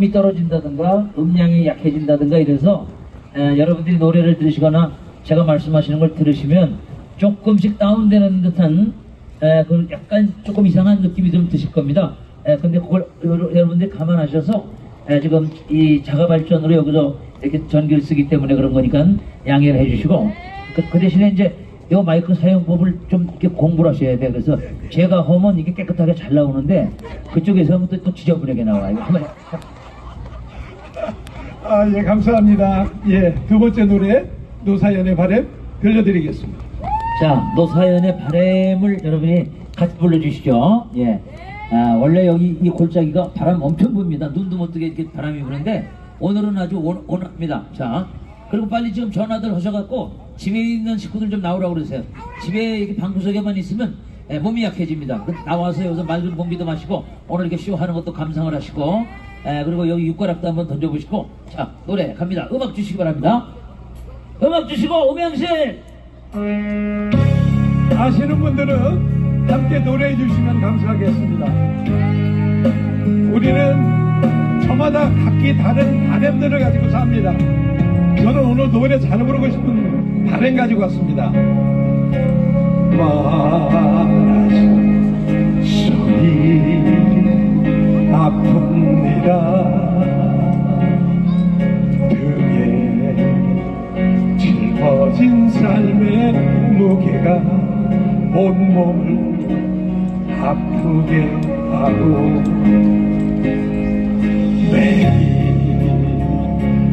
음이 떨어진다든가 음량이 약해진다든가 이래서 에, 여러분들이 노래를 들으시거나 제가 말씀하시는 걸 들으시면 조금씩 다운되는 듯한 에, 그 약간 조금 이상한 느낌이 좀 드실 겁니다. 에, 근데 그걸 여러- 여러분들이 감안하셔서 에, 지금 이 자가 발전으로 여기서 이렇게 전기를 쓰기 때문에 그런 거니까 양해를 해주시고 그, 그 대신에 이제 이 마이크 사용법을 좀 이렇게 공부를 하셔야 돼. 그래서 제가 하면 이게 깨끗하게 잘 나오는데 그쪽에서 하면 또, 또 지저분하게 나와요. 한번 아, 예, 감사합니다. 예, 두 번째 노래, 노사연의 바램 들려드리겠습니다. 자, 노사연의 바람을 여러분이 같이 불러주시죠. 예. 아, 원래 여기 이 골짜기가 바람 엄청 붑니다. 눈도 못 뜨게 이렇게 바람이 부는데 오늘은 아주 온, 온합니다. 자, 그리고 빨리 지금 전화들 하셔갖고 집에 있는 식구들 좀 나오라고 그러세요. 집에 이렇게 방구석에만 있으면 예, 몸이 약해집니다. 그 나와서 여기서 맑은 공기도 마시고 오늘 이렇게 쇼하는 것도 감상을 하시고 예, 그리고 여기 육가락도 한번 던져보시고 자, 노래 갑니다. 음악 주시기 바랍니다. 음악 주시고 음향실 아시는 분들은 함께 노래해 주시면 감사하겠습니다. 우리는 저마다 각기 다른 바램들을 가지고 삽니다. 저는 오늘 노래 잘 부르고 싶은 바램 가지고 왔습니다. 말하시 소리 온몸을 아프게 하고 매일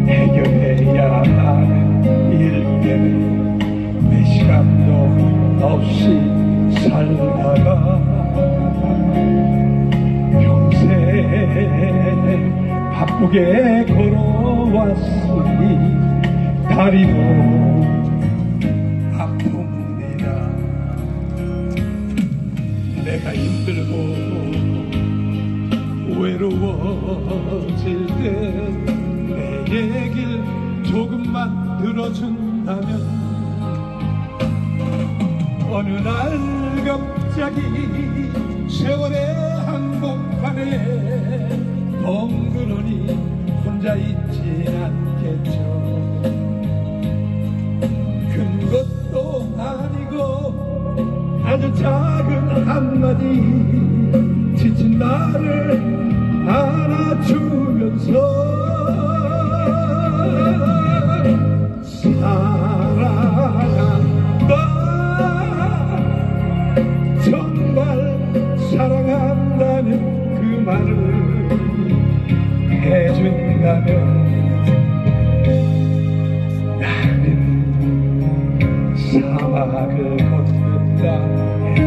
해결해야 하는 일 때문에 매 시간도 없이 살다가 평생 바쁘게 걸어왔으니 다리도 내가 힘들고 외로워질 때 내 얘길 조금만 들어준다면 어느 날 갑자기 세월의 한복판에 덩그러니 혼자 있진 않겠죠 한마디 지친 나를 안아주면서 사랑한다. 정말 사랑한다는 그 말을 해준다면 나는 사막을 걷는다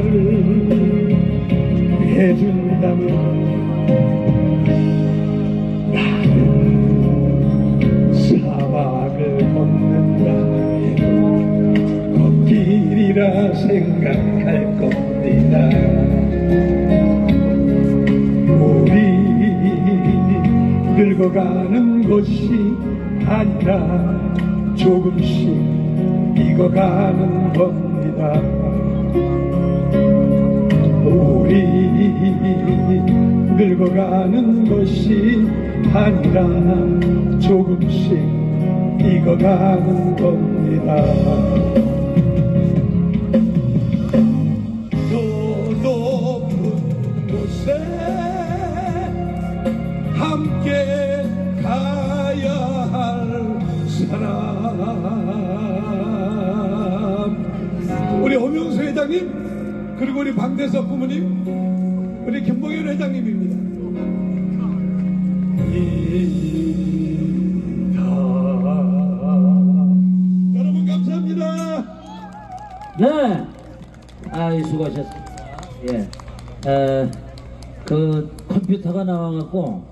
말을 해준다면 나는 사막을 걷는다. 걷길이라 생각할 겁니다. 우리 늙어가는 것이 아니라 조금씩 익어가는 겁니다 우리 늙어가는 것이 아니라 조금씩 익어가는 겁니다. 더 높은 곳에 함께 가야 할 사람. 우리 허명수 회장님. 그리고 우리 방대석 부모님 우리 김봉현 회장님입니다 여러분 감사합니다 네. 아이, 수고하셨습니다. 예. 에, 그 컴퓨터가 나와갖고